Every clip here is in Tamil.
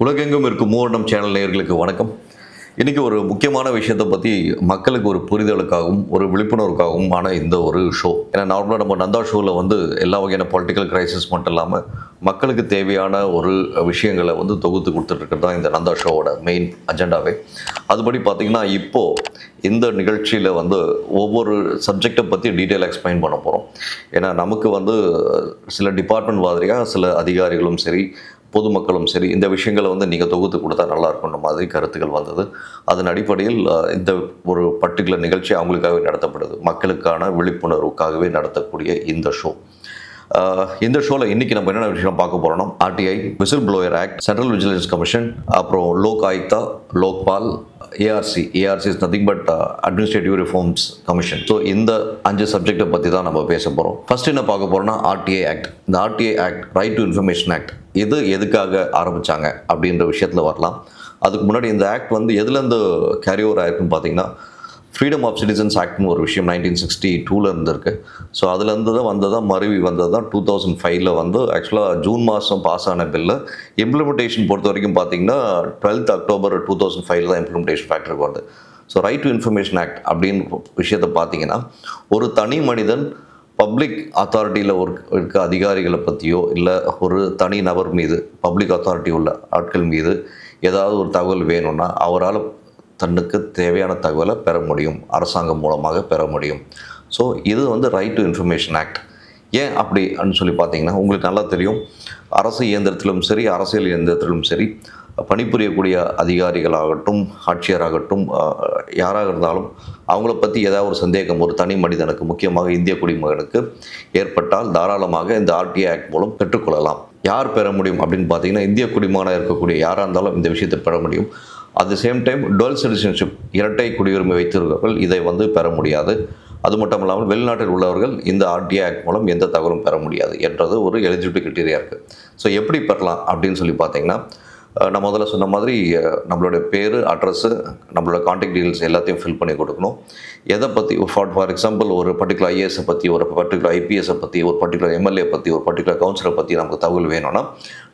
உலகெங்கும் இருக்கும் மூவர்ணம் சேனல் நேயர்களுக்கு வணக்கம். இன்றைக்கி ஒரு முக்கியமான விஷயத்தை பற்றி மக்களுக்கு ஒரு புரிதலுக்காகவும் ஒரு விழிப்புணர்வுக்காகவும் ஆன இந்த ஒரு ஷோ ஏன்னா நார்மலாக நம்ம நந்தா ஷோவில் வந்து எல்லா வகையான பொலிட்டிக்கல் கிரைசிஸ் மட்டும் இல்லாமல் மக்களுக்கு தேவையான ஒரு விஷயங்களை வந்து தொகுத்து கொடுத்துட்ருக்கிறது தான் இந்த நந்தா ஷோவோட மெயின் அஜெண்டாவே அதுபடி பார்த்திங்கன்னா இப்போது இந்த நிகழ்ச்சியில் வந்து ஒவ்வொரு சப்ஜெக்டை பற்றி டீட்டெயில் எக்ஸ்பிளைன் பண்ண போகிறோம் ஏன்னா நமக்கு வந்து சில டிபார்ட்மெண்ட் மாதிரியாக சில அதிகாரிகளும் சரி பொதுமக்களும் சரி இந்த விஷயங்களை வந்து நீங்கள் தொகுத்து கொடுத்தா நல்லா இருக்குன்ற மாதிரி கருத்துக்கள் வந்தது. அதன் அடிப்படையில் இந்த ஒரு பர்டிகுலர் நிகழ்ச்சி அவங்களுக்காகவே நடத்தப்படுது. மக்களுக்கான விழிப்புணர்வுக்காகவே நடத்தக்கூடிய இந்த ஷோ இந்த ஷோவில் இன்றைக்கி நம்ம என்னென்ன விஷயம் பார்க்க போகிறோம்னா RTI whistle blower act central vigilance commission அப்புறம் Lok Ayukta Lokpal ARC ARC is nothing but administrative reforms commission so இந்த அஞ்சு சப்ஜெக்டை பற்றி தான் நம்ம பேச போகிறோம் ஃபர்ஸ்ட் என்ன பார்க்க போகிறோம்னா ஆர்டிஐ ஆக்ட் இந்த RTI act right to information act இது எதுக்காக ஆரம்பித்தாங்க அப்படின்ற விஷயத்தில் வரலாம். அதுக்கு முன்னாடி இந்த ஆக்ட் வந்து எதுலேருந்து கேரி ஓவர் ஆயிருக்குன்னு பார்த்தீங்கன்னா ஃப்ரீடம் ஆஃப் சிட்டிசன்ஸ் ஆக்ட்னு ஒரு விஷயம் நைன்டீன் சிக்ஸ்டி டூவில் இருந்திருக்கு. ஸோ அதுலேருந்து தான் வந்ததான் மருவி வந்தது தான் டூ தௌசண்ட் ஃபைவ்ல வந்து ஆக்சுவலாக ஜூன் மாதம் பாஸ் ஆன பில்லு இம்ப்ளிமெண்டேஷன் பொறுத்த வரைக்கும் பார்த்தீங்கன்னா டுவெல்த் அக்டோபர் டூ தௌசண்ட் ஃபைவ்ல தான் இம்ப்ளிமெண்டேஷன் ஃபேக்டருக்கு வருது. So right to information act அப்படின்னு விஷயத்தை பார்த்தீங்கன்னா ஒரு தனி மனிதன் பப்ளிக் அத்தாரிட்டியில் ஒரு இருக்க அதிகாரிகளை பற்றியோ இல்லை ஒரு தனி நபர் மீது பப்ளிக் அத்தாரிட்டி உள்ள ஆட்கள் மீது ஏதாவது ஒரு தகவல் வேணும்னா அவரால் தன்னுக்கு தேவையான தகவலை பெற முடியும் அரசாங்கம் மூலமாக பெற முடியும். ஸோ இது வந்து ரைட் டு இன்ஃபர்மேஷன் ஆக்ட் ஏன் அப்படி அப்படின்னு சொல்லி பார்த்தீங்கன்னா உங்களுக்கு நல்லா தெரியும். அரசு இயந்திரத்திலும் சரி அரசியல் இயந்திரத்திலும் சரி பணிபுரியக்கூடிய அதிகாரிகளாகட்டும் ஆட்சியராகட்டும் யாராக இருந்தாலும் அவங்கள பற்றி ஏதாவது ஒரு சந்தேகம் ஒரு தனி மனிதனுக்கு முக்கியமாக இந்திய குடிமகனுக்கு ஏற்பட்டால் தாராளமாக இந்த ஆர்டிஐ ஆக்ட் மூலம் பெற்றுக்கொள்ளலாம் யார் பெற முடியும் அப்படின்னு பார்த்தீங்கன்னா இந்திய குடிமகனாக இருக்கக்கூடிய யாராக இருந்தாலும் இந்த விஷயத்தை பெற முடியும். At the same time dual citizenship இரட்டை குடியுரிமை வைத்திருக்கிறவர்கள் இதை வந்து பெற முடியாது. அது மட்டும் இல்லாமல் வெளிநாட்டில் உள்ளவர்கள் இந்த ஆர்டிஐ ஆக்ட் மூலம் எந்த தகவலும் பெற முடியாது என்றது ஒரு எலிஜிபிலிட்டி கிரிட்டீரியா இருக்குது ஸோ எப்படி பெறலாம் அப்படின்னு சொல்லி பார்த்தீங்கன்னா நான் முதல்ல சொன்ன மாதிரி நம்மளோட பேர் அட்ரஸ்ஸு நம்மளோட காண்டாக்ட் டீடைல்ஸ் எல்லாத்தையும் ஃபில் பண்ணி கொடுக்கணும். எதை பற்றி ஃபார் ஃபார் எக்ஸாம்பிள் ஒரு பர்டிகுலர் ஐஏஎஸை பற்றி ஒரு பர்டிகுலர் ஐபிஎஸை பற்றி ஒரு பர்டிகுலர் எம்எல்ஏ பற்றி ஒரு பர்டிகுலர் கவுன்சிலரை பற்றி நமக்கு தகவல் வேணும்னா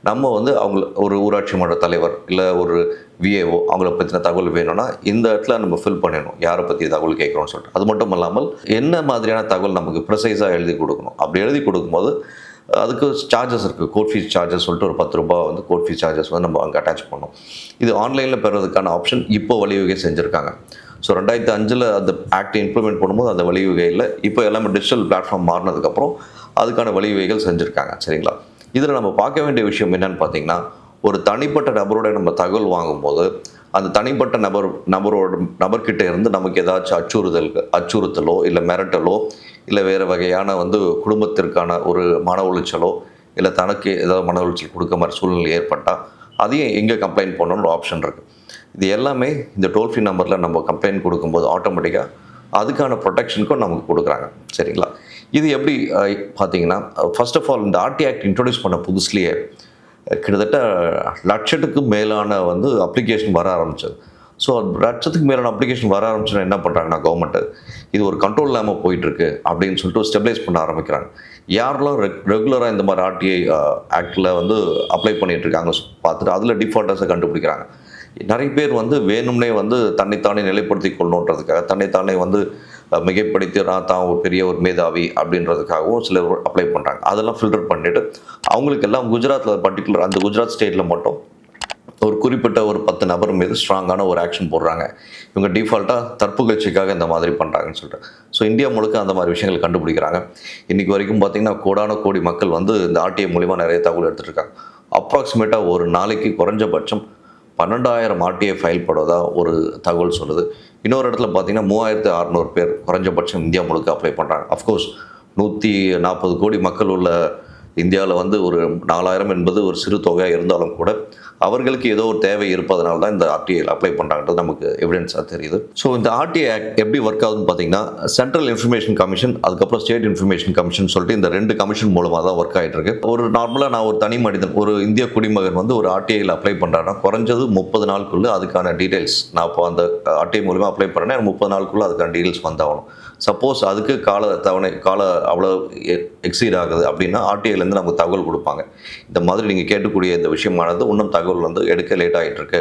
நம்ம வந்து அவங்க ஒரு ஊராட்சி மன்ற தலைவர் இல்லை ஒரு விஏஓ அவங்கள பற்றின தகவல் வேணும்னா இந்த இடத்துல நம்ம ஃபில் பண்ணிடணும். யாரை பற்றி தகவல் கேட்குறோம்னு சொல்லிட்டு. அது மட்டும் இல்லாமல் என்ன மாதிரியான தகவல் நமக்கு ப்ரிசைஸாக எழுதி கொடுக்கணும். அப்படி எழுதி கொடுக்கும்போது அதுக்கு சார்ஜஸ் இருக்குது கோர்ட் ஃபீஸ் சார்ஜஸ் சொல்லிட்டு ஒரு பத்து ரூபா வந்து கோர்ட் ஃபீஸ் சார்ஜஸ் வந்து நம்ம அங்கே அட்டாச் பண்ணோம். இது ஆன்லைனில் பெறுறதுக்கான ஆப்ஷன் இப்போ வழிவகை செஞ்சுருக்காங்க. ஸோ ரெண்டாயிரத்தி அஞ்சில் அந்த ஆக்ட் இம்ப்ளிமெண்ட் பண்ணும்போது அந்த வழிவகையில் இப்போ எல்லாமே டிஜிட்டல் பிளாட்ஃபார்ம் மாறினதுக்கப்புறம் அதுக்கான வழிவகைகள் செஞ்சுருக்காங்க. சரிங்களா? இதில் நம்ம பார்க்க வேண்டிய விஷயம் என்னன்னு பார்த்தீங்கன்னா ஒரு தனிப்பட்ட நபரோட நம்ம தகவல் வாங்கும்போது அந்த தனிப்பட்ட நபர் நபரோட நபர்கிட்ட இருந்து நமக்கு ஏதாச்சும் அச்சுறுத்தல் அச்சுறுத்தலோ இல்லை மிரட்டலோ இல்லை வேறு வகையான வந்து குடும்பத்திற்கான ஒரு மன உளைச்சலோ இல்லை தனக்கு ஏதாவது மன உளைச்சல் கொடுக்க மாதிரி சூழ்நிலை ஏற்பட்டால் அதையும் எங்கே கம்ப்ளைண்ட் பண்ணணும்னு ஆப்ஷன் இருக்குது இது எல்லாமே இந்த டோல் ஃப்ரீ நம்பரில் நம்ம கம்ப்ளைண்ட் கொடுக்கும்போது ஆட்டோமேட்டிக்காக அதுக்கான ப்ரொடெக்ஷனுக்கும் நமக்கு கொடுக்குறாங்க. சரிங்களா? இது எப்படி பார்த்தீங்கன்னா ஃபர்ஸ்ட் ஆஃப் ஆல் இந்த ஆர்டி ஆக்ட் இன்ட்ரடியூஸ் பண்ண புதுசுலேயே கிட்டத்தட்ட லட்சத்துக்கு மேலான வந்து அப்ளிகேஷன் வர ஆரம்பிச்சது. ஸோ லட்சத்துக்கு மேலான அப்ளிகேஷன் வர ஆரம்பிச்சுன்னா என்ன பண்ணுறாங்கன்னா கவர்மெண்ட்டு இது ஒரு கண்ட்ரோல் இல்லாமல் போயிட்டுருக்கு அப்படின்னு சொல்லிட்டு ஸ்டெபிலைஸ் பண்ண ஆரம்பிக்கிறாங்க. யாரெல்லாம் ரெகுலராக இந்த மாதிரி ஆர்டிஐ ஆக்டில் வந்து அப்ளை பண்ணிகிட்ருக்காங்க இருக்காங்க பார்த்துட்டு அதில் டிஃபால்ட்டர்ஸை கண்டுபிடிக்கிறாங்க. நிறைய பேர் வந்து வேணும்னே வந்து தன்னைத்தானே நிலைப்படுத்தி கொள்ளணுன்றதுக்காக தன்னைத்தானே வந்து மிகைப்படுத்தி நான் தான் ஒரு பெரிய ஒரு மேதாவி அப்படின்றதுக்காகவும் சிலர் அப்ளை பண்ணுறாங்க அதெல்லாம் ஃபில்டர் பண்ணிவிட்டு அவங்களுக்கு எல்லாம் குஜராத்தில் பர்டிகுலர் அந்த குஜராத் ஸ்டேட்டில் மட்டும் ஒரு குறிப்பிட்ட ஒரு பத்து நபர் மீது ஸ்ட்ராங்கான ஒரு ஆக்ஷன் போடுறாங்க. இவங்க டிஃபால்ட்டாக தற்புகழ்ச்சிக்காக இந்த மாதிரி பண்ணுறாங்கன்னு சொல்லிட்டு ஸோ இந்தியா முழுக்க அந்த மாதிரி விஷயங்கள் கண்டுபிடிக்கிறாங்க. இன்றைக்கி வரைக்கும் பார்த்திங்கன்னா கோடான கோடி மக்கள் வந்து இந்த ஆர்டிஐ மூலிமா நிறைய தகவல் எடுத்துகிட்டு இருக்காங்க அப்ராக்சிமேட்டாக ஒரு நாளைக்கு குறைஞ்சபட்சம் பன்னெண்டாயிரம் ஆர்டிஐ ஃபைல் போடுவதா ஒரு தகவல் சொல்லுது. இன்னொரு இடத்துல பார்த்தீங்கன்னா மூவாயிரத்து அறநூறு பேர் குறைஞ்சபட்சம் இந்தியா முழுக்க அப்ளை பண்ணுறாங்க அஃப்கோர்ஸ் நூற்றி நாற்பது கோடி மக்கள் உள்ள இந்தியாவில் வந்து ஒரு நாலாயிரம் என்பது ஒரு சிறு தொகையாக இருந்தாலும் கூட அவர்களுக்கு ஏதோ ஒரு தேவை இருப்பதனால தான் இந்த ஆர்டிஐ அப்ளை பண்ணுறாங்கன்றது நமக்கு எவிடன்ஸாக தெரியுது. ஸோ இந்த ஆர்டிஐ ஆக்ட் எப்படி ஒர்க் ஆகுதுன்னு பார்த்தீங்கன்னா சென்ட்ரல் இன்ஃபர்மேஷன் கமிஷன் அதுக்கப்புறம் ஸ்டேட் இன்ஃபர்மேஷன் கமிஷன் சொல்லிட்டு இந்த ரெண்டு கமிஷன் மூலமாக தான் ஒர்க் ஆகிட்டு இருக்கு. ஒரு நார்மலாக நான் ஒரு தனி மனிதன் ஒரு இந்திய குடிமகன் வந்து ஒரு ஆர்டிஐயில் அப்ளை பண்ணுறாருன்னா குறைஞ்சது முப்பது நாளுக்குள்ளே அதுக்கான டீடைல்ஸ் நான் இப்போ அந்த ஆர்டிஐ மூலமாக அப்ளை பண்ணுறேன் முப்பது நாளுக்குள்ளே அதுக்கான டீடைல்ஸ் வந்தாகணும். சப்போஸ் அதுக்கு கால தவணை கால அவ்வளோ எக்ஸீட் ஆகுது அப்படின்னா ஆர்டிஐலேருந்து நமக்கு தகவல் கொடுப்பாங்க. இந்த மாதிரி நீங்கள் கேட்கக்கூடிய இந்த விஷயமானது இன்னும் தகவல் வந்து எடுக்க லேட் ஆகிட்டுருக்கு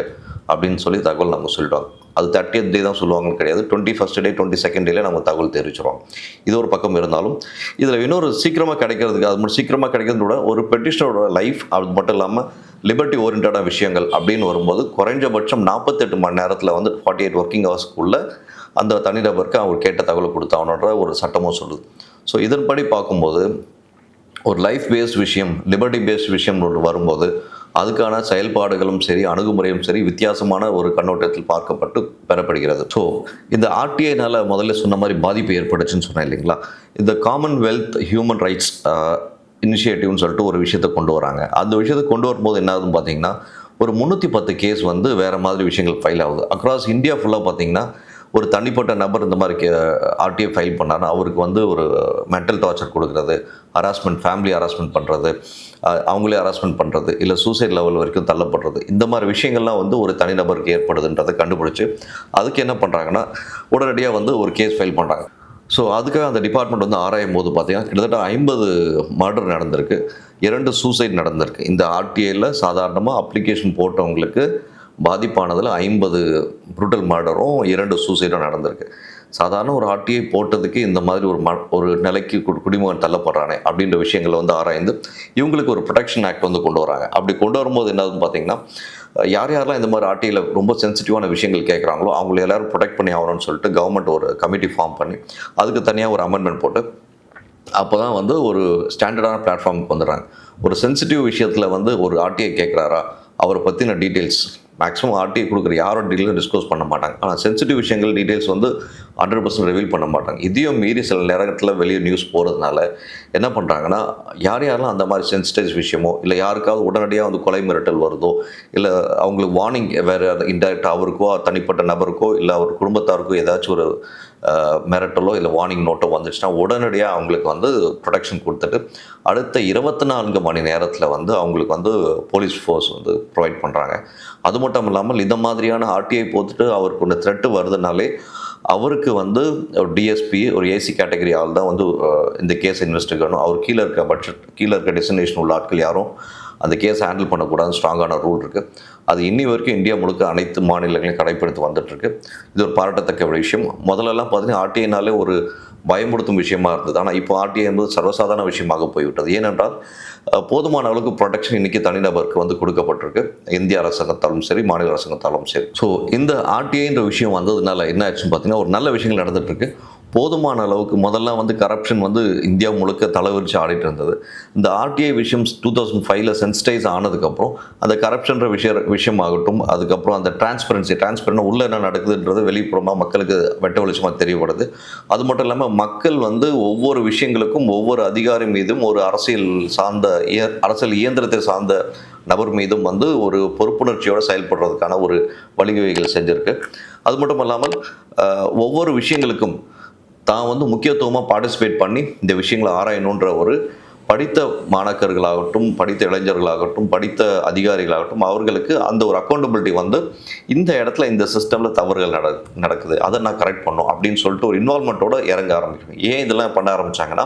அப்படின்னு சொல்லி தகவல் நமக்கு சொல்லிடுவாங்க. அது தேர்ட்டியத் டே தான் சொல்லுவாங்கன்னு கிடையாது. Twenty first day twenty second டேல நம்ம தகவல் தெரிவிச்சிருவோம். இது ஒரு பக்கம் இருந்தாலும் இதில் இன்னொரு சீக்கிரமாக கிடைக்கிறதுக்கு அது மட்டும் சீக்கிரமாக கிடைக்கிறத விட ஒரு பெட்டிஷனரோட லைஃப் அது மட்டும் இல்லாமல் லிபர்ட்டி ஓரியன்டான விஷயங்கள் அப்படின்னு வரும்போது குறைஞ்சபட்சம் நாற்பத்தெட்டு மணி நேரத்தில் வந்து ஃபார்ட்டி எயிட் ஒர்க்கிங் ஹவர்ஸ்க்குள்ளே அந்த தனிநபருக்கு அவர் கேட்ட தகவலை கொடுத்தாங்கன்ற ஒரு சட்டமும் சொல்லுது. ஸோ இதன்படி பார்க்கும்போது ஒரு லைஃப் பேஸ்ட் விஷயம் லிபர்ட்டி பேஸ்ட் விஷயம் ஒன்று வரும்போது அதுக்கான செயல்பாடுகளும் சரி அணுகுமுறையும் சரி வித்தியாசமான ஒரு கண்ணோட்டத்தில் பார்க்கப்பட்டு பெறப்படுகிறது. ஸோ இந்த ஆர்டிஐனால் முதல்ல சொன்ன மாதிரி பாதிப்பு ஏற்பட்டுச்சுன்னு சொன்னேன் இல்லைங்களா? இந்த காமன்வெல்த் ஹியூமன் ரைட்ஸ் இனிஷியேட்டிவ்னு சொல்லிட்டு ஒரு விஷயத்தை கொண்டு வராங்க. அந்த விஷயத்தை கொண்டு வரும்போது என்ன ஆகுதுன்னு பார்த்தீங்கன்னா ஒரு முந்நூற்றி பத்து கேஸ் வந்து வேறு மாதிரி விஷயங்கள் ஃபைல் ஆகுது. அக்ராஸ் இந்தியா ஃபுல்லாக பார்த்தீங்கன்னா ஒரு தனிப்பட்ட நபர் இந்த மாதிரி ஆர்டிஐ ஃபைல் பண்ணாருன்னா அவருக்கு வந்து ஒரு மென்டல் டார்ச்சர் கொடுக்குறது ஹராஸ்மெண்ட் ஃபேமிலி ஹராஸ்மெண்ட் பண்ணுறது அவங்களே ஹராஸ்மெண்ட் பண்ணுறது இல்லை சூசைட் லெவல் வரைக்கும் தள்ளப்படுறது இந்த மாதிரி விஷயங்கள்லாம் வந்து ஒரு தனிநபருக்கு ஏற்படுதுன்றதை கண்டுபிடிச்சி அதுக்கு என்ன பண்ணுறாங்கன்னா உடனடியாக வந்து ஒரு கேஸ் ஃபைல் பண்ணுறாங்க ஸோ அதுக்காக அந்த டிபார்ட்மெண்ட் வந்து ஆராயும் போது பார்த்தீங்கன்னா கிட்டத்தட்ட ஐம்பது மர்டர் நடந்திருக்கு இரண்டு சூசைட் நடந்திருக்கு. இந்த ஆர்டிஐயில் சாதாரணமாக அப்ளிகேஷன் போட்டவங்களுக்கு பாதிப்பானதில் ஐம்பது புரூட்டல் மர்டரும் இரண்டு சூசைடும் நடந்திருக்கு. சாதாரண ஒரு ஆட்டியை போட்டதுக்கு இந்த மாதிரி ஒரு ம ஒரு நிலைக்கு குடிமகன் தள்ளப்படுறானே அப்படின்ற விஷயங்களை வந்து ஆராய்ந்து இவங்களுக்கு ஒரு ப்ரொடெக்ஷன் ஆக்ட் வந்து கொண்டு வராங்க. அப்படி கொண்டு வரும்போது என்னதுன்னு பார்த்தீங்கன்னா யார் யாரெல்லாம் இந்த மாதிரி ஆர்டியில் ரொம்ப சென்சிட்டிவான விஷயங்கள் கேட்குறாங்களோ அவங்கள எல்லாரும் ப்ரொடெக்ட் பண்ணி ஆகணும்னு சொல்லிட்டு கவர்மெண்ட் ஒரு கமிட்டி ஃபார்ம் பண்ணி அதுக்கு தனியாக ஒரு அமெண்ட்மெண்ட் போட்டு அப்போ தான் வந்து ஒரு ஸ்டாண்டர்டான பிளாட்ஃபார்முக்கு வந்துடுறாங்க. ஒரு சென்சிட்டிவ் விஷயத்தில் வந்து ஒரு ஆர்டிஐ கேட்குறாரா அவரை பற்றின டீட்டெயில்ஸ் மேக்ஸிமம் ஆர்டிஐ கொடுக்குற யாரோட டீலும் டிஸ்க்ளோஸ் பண்ண மாட்டாங்க. ஆனால் சென்சிட்டிவ் விஷயங்கள் டீட்டெயில்ஸ் வந்து ஹண்ட்ரட் பர்சன்ட் ரிவீல் பண்ண மாட்டாங்க. இதையும் மீறி சில நேரத்தில் வெளியே நியூஸ் போகிறதுனால என்ன பண்ணுறாங்கன்னா யார் யாரெல்லாம் அந்த மாதிரி சென்சிட்டிவ் விஷயமோ இல்லை யாருக்காவது உடனடியாக வந்து கொலை மிரட்டல் வருதோ இல்லை அவங்களுக்கு வார்னிங் வேறு இன்டெரக்டாக அவருக்கோ தனிப்பட்ட நபருக்கோ இல்லை அவர் குடும்பத்தாருக்கோ ஏதாச்சும் ஒரு மிரட்டலோ இல்லை வார்னிங் நோட்டோ வந்துச்சுன்னா உடனடியாக அவங்களுக்கு வந்து ப்ரொடெக்ஷன் கொடுத்துட்டு அடுத்த இருபத்தி நான்கு மணி நேரத்தில் வந்து அவங்களுக்கு வந்து போலீஸ் ஃபோர்ஸ் வந்து ப்ரொவைட் பண்ணுறாங்க அது மட்டும் இல்லாமல் இந்த மாதிரியான ஆர்டிஐ போத்துட்டு அவருக்கு ஒன்று த்ரெட்டு வருதுனாலே அவருக்கு வந்து ஒரு டிஎஸ்பி ஒரு ஏசி கேட்டகரி ஆள் தான் வந்து இந்த கேஸ் இன்வெஸ்டிகேட் பண்ணணும் அவர் கீழே இருக்க பட்ஜெட் கீழே இருக்க டெஸ்டினேஷன் உள்ள ஆட்கள் யாரும் அந்த கேஸை ஹேண்டில் பண்ணக்கூடாதுன்னு ஸ்ட்ராங்கான ரூல் இருக்குது அது இன்னி வரைக்கும் இந்தியா முழுக்க அனைத்து மாநிலங்களையும் கடைப்பிடித்து வந்துட்டுருக்கு இது ஒரு பாராட்டத்தக்க விஷயம். முதல்லலாம் பார்த்தீங்கன்னா ஆர்டிஐனாலே ஒரு பயமுறுத்தும் விஷயமா இருந்தது. ஆனால் இப்போ ஆர்டிஐ என்பது சர்வசாதாரண விஷயமாக போய்விட்டது. ஏனென்றால் போதுமான அளவுக்கு ப்ரொடெக்ஷன் இன்னைக்கு தனிநபருக்கு வந்து கொடுக்கப்பட்டிருக்கு. இந்திய அரசாங்கத்தாலும் சரி மாநில அரசாங்கத்தாலும் சரி. ஸோ இந்த ஆர்டிஐன்ற விஷயம் வந்ததுனால என்ன ஆச்சுன்னு பார்த்தீங்கன்னா ஒரு நல்ல விஷயங்கள் நடந்துட்டு இருக்கு போதுமான அளவுக்கு முதல்ல வந்து கரப்ஷன் வந்து இந்தியா முழுக்க தலைவரிச்சு ஆடிட்டு இருந்தது. இந்த ஆர்டிஐ விஷயம் டூ தௌசண்ட் ஃபைவ்ல சென்சிடைஸ் ஆனதுக்கப்புறம் அந்த கரப்ஷன்ற விஷய விஷயம் ஆகட்டும் அதுக்கப்புறம் அந்த டிரான்ஸ்பரன்சி டிரான்ஸ்பரண்ட் உள்ளே என்ன நடக்குதுன்றது வெளிப்புறமாக மக்களுக்கு வெட்ட வெளிச்சமாக தெரியப்படுது. அது மட்டும் இல்லாமல் மக்கள் வந்து ஒவ்வொரு விஷயங்களுக்கும் ஒவ்வொரு அதிகாரி மீதும் ஒரு அரசியல் சார்ந்த இய- அரசியல் இயந்திரத்தை சார்ந்த நபர் மீதும் வந்து ஒரு பொறுப்புணர்ச்சியோடு செயல்படுறதுக்கான ஒரு வழிவகைகள் செஞ்சுருக்கு. அது மட்டும் இல்லாமல் ஒவ்வொரு விஷயங்களுக்கும் தான் வந்து முக்கியத்துவமாக பார்ட்டிசிபேட் பண்ணி இந்த விஷயங்களை ஆராயணுன்ற ஒரு படித்த மாணாக்கர்களாகட்டும் படித்த இளைஞர்களாகட்டும் படித்த அதிகாரிகளாகட்டும் அவர்களுக்கு அந்த ஒரு அக்கௌண்டபிலிட்டி வந்து இந்த இடத்துல இந்த சிஸ்டமில் தவறுகள் நட நடக்குது. அதை நான் கரெக்ட் பண்ணும் அப்படின்னு சொல்லிட்டு ஒரு இன்வால்மெண்ட்டோட இறங்க ஆரம்பிக்கணும். ஏன் இதெல்லாம் பண்ண ஆரம்பித்தாங்கன்னா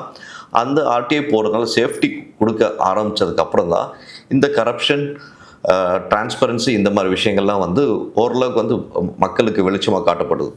அந்த ஆர்டிஐ போகிறதுனால சேஃப்டி கொடுக்க ஆரம்பித்ததுக்கப்புறம் தான் இந்த கரப்ஷன் டிரான்ஸ்பரன்சி இந்த மாதிரி விஷயங்கள்லாம் வந்து ஓரளவுக்கு வந்து மக்களுக்கு வெளிச்சமாக காட்டப்படுது.